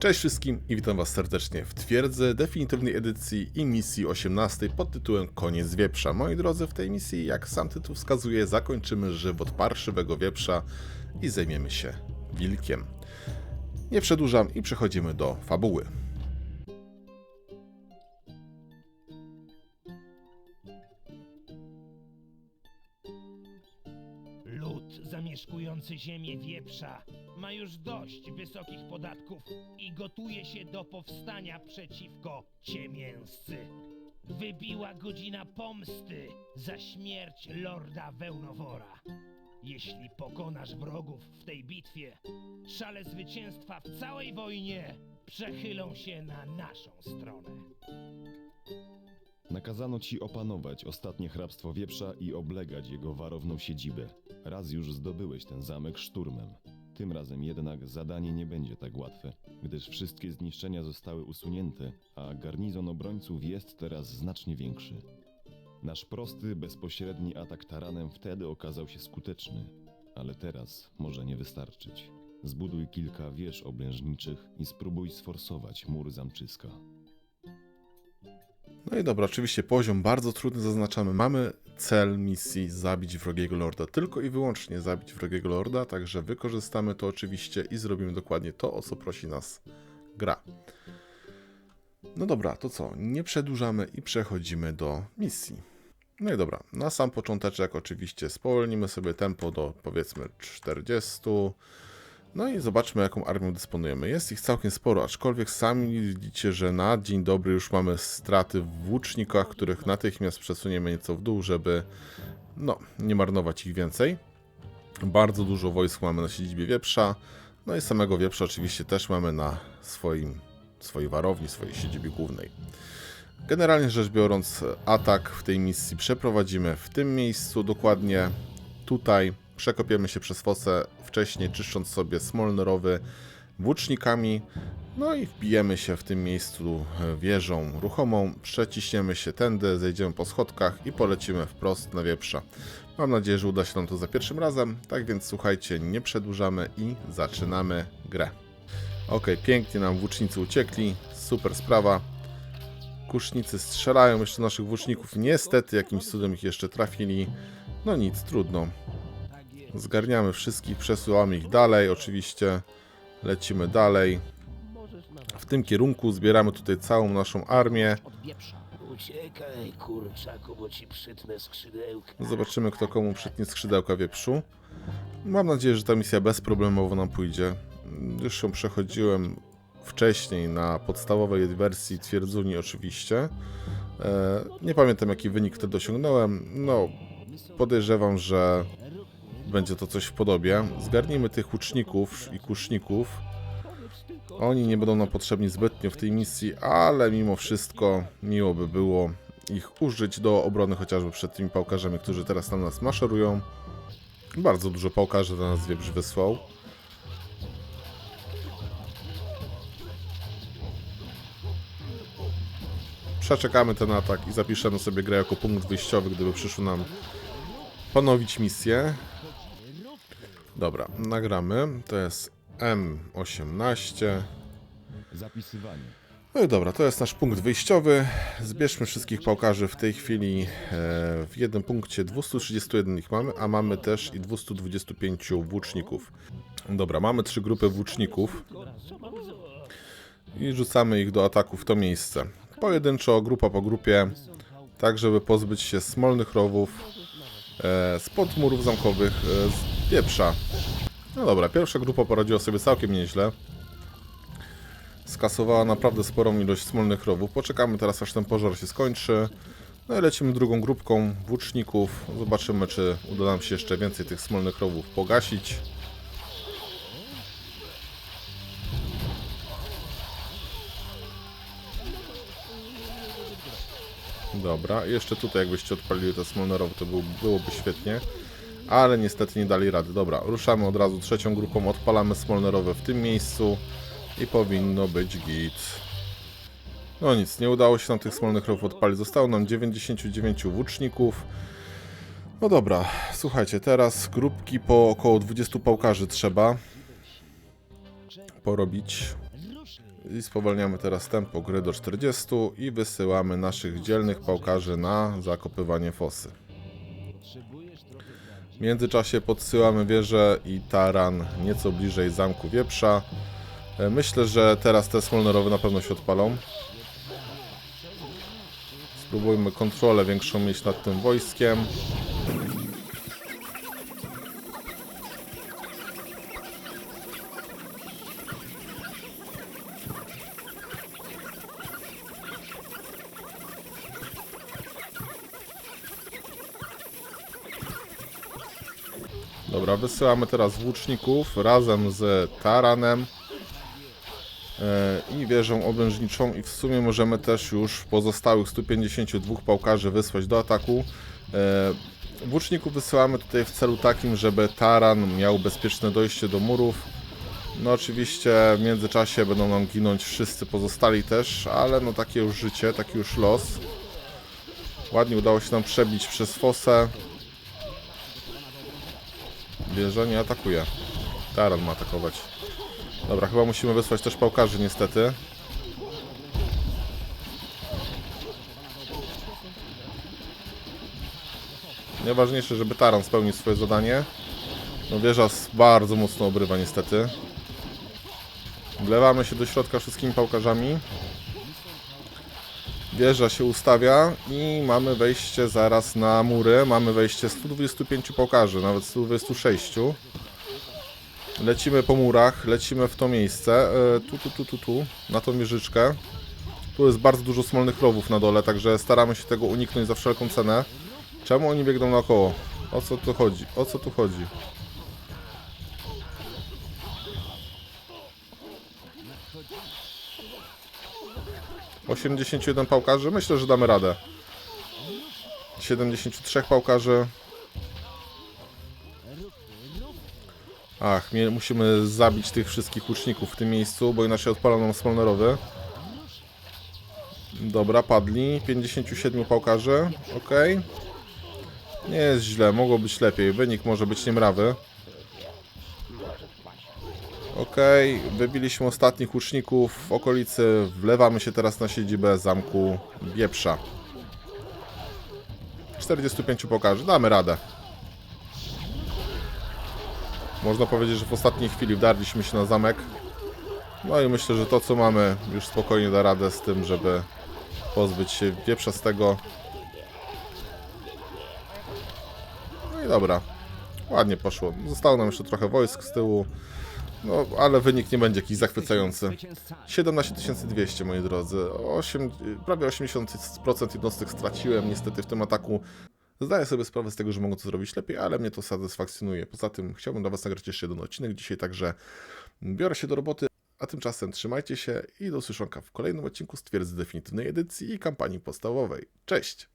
Cześć wszystkim i witam Was serdecznie w twierdzy definitywnej edycji i misji 18 pod tytułem Koniec Wieprza. Moi drodzy, w tej misji, jak sam tytuł wskazuje, zakończymy żywot parszywego wieprza i zajmiemy się wilkiem. Nie przedłużam i przechodzimy do fabuły. Zamieszkujący ziemię wieprza ma już dość wysokich podatków i gotuje się do powstania przeciwko ciemięscy. Wybiła godzina pomsty za śmierć lorda Wełnowora. Jeśli pokonasz wrogów w tej bitwie, szale zwycięstwa w całej wojnie przechylą się na naszą stronę. Nakazano ci opanować ostatnie hrabstwo wieprza i oblegać jego warowną siedzibę. Raz już zdobyłeś ten zamek szturmem. Tym razem jednak zadanie nie będzie tak łatwe, gdyż wszystkie zniszczenia zostały usunięte, a garnizon obrońców jest teraz znacznie większy. Nasz prosty, bezpośredni atak taranem wtedy okazał się skuteczny, ale teraz może nie wystarczyć. Zbuduj kilka wież oblężniczych i spróbuj sforsować mur zamczyska. No i dobra, oczywiście poziom bardzo trudny zaznaczamy. Mamy cel misji zabić wrogiego lorda, tylko i wyłącznie zabić wrogiego lorda, także wykorzystamy to oczywiście i zrobimy dokładnie to, o co prosi nas gra. No dobra, to co? Nie przedłużamy i przechodzimy do misji. No i dobra, na sam począteczek oczywiście spowolnimy sobie tempo do powiedzmy 40. No i zobaczmy, jaką armią dysponujemy. Jest ich całkiem sporo, aczkolwiek sami widzicie, że na dzień dobry już mamy straty w włócznikach, których natychmiast przesuniemy nieco w dół, żeby no, nie marnować ich więcej. Bardzo dużo wojsk mamy na siedzibie wieprza, no i samego wieprza oczywiście też mamy na swoim, swojej warowni, swojej siedzibie głównej. Generalnie rzecz biorąc, atak w tej misji przeprowadzimy w tym miejscu, dokładnie tutaj. Przekopiemy się przez fosę wcześniej, czyszcząc sobie smolny rowy włócznikami. No i wbijemy się w tym miejscu e, wieżą ruchomą, przeciśniemy się tędy, zejdziemy po schodkach i polecimy wprost na wieprza. Mam nadzieję, że uda się nam to za pierwszym razem. Tak więc słuchajcie, nie przedłużamy i zaczynamy grę. Ok, pięknie nam włócznicy uciekli, super sprawa. Kusznicy strzelają jeszcze naszych włóczników. Niestety jakimś cudem ich jeszcze trafili. No nic, trudno. Zgarniamy wszystkich, przesuwamy ich dalej, oczywiście. Lecimy dalej. W tym kierunku zbieramy tutaj całą naszą armię. Uciekaj, kurczaku, bo ci przytnę skrzydełka. Zobaczymy, kto komu przytnie skrzydełka wieprzu. Mam nadzieję, że ta misja bezproblemowo nam pójdzie. Już ją przechodziłem wcześniej na podstawowej wersji Twierdzuni oczywiście. E, nie pamiętam, jaki wynik wtedy osiągnąłem. No, podejrzewam, że będzie to coś w podobie. Zgarnijmy tych łuczników i kuszników. Oni nie będą nam potrzebni zbytnio w tej misji, ale mimo wszystko miło by było ich użyć do obrony chociażby przed tymi pałkarzami, którzy teraz na nas maszerują. Bardzo dużo pałkarzy do nas wieprz wysłał. Przeczekamy ten atak i zapiszemy sobie grę jako punkt wyjściowy, gdyby przyszło nam ponowić misję. Dobra, nagramy. To jest M18. Zapisywanie. No i dobra, to jest nasz punkt wyjściowy. Zbierzmy wszystkich pałkarzy w tej chwili. e, W jednym punkcie 231 ich mamy, a mamy też i 225 włóczników. Dobra, mamy trzy grupy włóczników. I rzucamy ich do ataku w to miejsce. Pojedynczo, grupa po grupie, tak żeby pozbyć się smolnych rowów, e, spod murów zamkowych, e, pieprza. No dobra, pierwsza grupa poradziła sobie całkiem nieźle skasowała naprawdę sporą ilość smolnych rowów. Poczekamy teraz, aż ten pożar się skończy. No i lecimy drugą grupką włóczników. Zobaczymy, czy uda nam się jeszcze więcej tych smolnych rowów pogasić. Dobra, jeszcze tutaj jakbyście odpalili te smolne rowy, to był, byłoby świetnie. Ale niestety nie dali rady. Dobra, ruszamy od razu trzecią grupą, odpalamy smolne rowy w tym miejscu i powinno być git. No nic, nie udało się nam tych smolnych rowów odpalić. Zostało nam 99 włóczników. No dobra, słuchajcie, teraz grupki po około 20 pałkarzy trzeba porobić. I spowalniamy teraz tempo gry do 40 i wysyłamy naszych dzielnych pałkarzy na zakopywanie fosy. W międzyczasie podsyłamy wieżę i taran nieco bliżej zamku wieprza. E, Myślę, że teraz te smolnerowe na pewno się odpalą. Spróbujmy kontrolę większą mieć nad tym wojskiem. Dobra, wysyłamy teraz włóczników razem z taranem e, i wieżą obrężniczą i w sumie możemy też już pozostałych 152 pałkarzy wysłać do ataku. E, Włóczników wysyłamy tutaj w celu takim, żeby taran miał bezpieczne dojście do murów. No oczywiście w międzyczasie będą nam ginąć wszyscy pozostali też, ale no takie już życie, taki już los. Ładnie udało się nam przebić przez fosę. Wieża nie atakuje. Taran ma atakować. Dobra, chyba musimy wysłać też pałkarzy niestety. Najważniejsze, żeby Taran spełnił swoje zadanie. No wieża bardzo mocno obrywa niestety. Wlewamy się do środka wszystkimi pałkarzami. Wieża się ustawia i mamy wejście zaraz na mury. Mamy wejście 125 pałkarzy, nawet 126. Lecimy po murach, lecimy w to miejsce. E, Tu, tu, tu, tu, tu, na tą wieżyczkę. Tu jest bardzo dużo smolnych rowów na dole, także staramy się tego uniknąć za wszelką cenę. Czemu oni biegną naokoło? O co tu chodzi? O co tu chodzi? Osiemdziesięciu jeden pałkarzy? Myślę, że damy radę. 73 pałkarzy. Ach, musimy zabić tych wszystkich łuczników w tym miejscu, bo inaczej odpalą nam smolnerowy. Dobra, padli. 57 pałkarzy. Ok. Nie jest źle, mogło być lepiej. Wynik może być niemrawy. Ok, wybiliśmy ostatnich łuczników w okolicy. Wlewamy się teraz na siedzibę zamku Wieprza. 45 pokaży, damy radę. Można powiedzieć, że w ostatniej chwili wdarliśmy się na zamek. No i myślę, że to co mamy już spokojnie da radę z tym, żeby pozbyć się wieprza z tego. No i dobra. Ładnie poszło. Zostało nam jeszcze trochę wojsk z tyłu. No, ale wynik nie będzie jakiś zachwycający. 17 200, moi drodzy. 8, prawie 80% jednostek straciłem niestety w tym ataku. Zdaję sobie sprawę z tego, że mogę to zrobić lepiej, ale mnie to satysfakcjonuje. Poza tym chciałbym dla Was nagrać jeszcze jeden odcinek dzisiaj, także biorę się do roboty. A tymczasem trzymajcie się i do usłyszonka w kolejnym odcinku z definitywnej edycji i kampanii podstawowej. Cześć!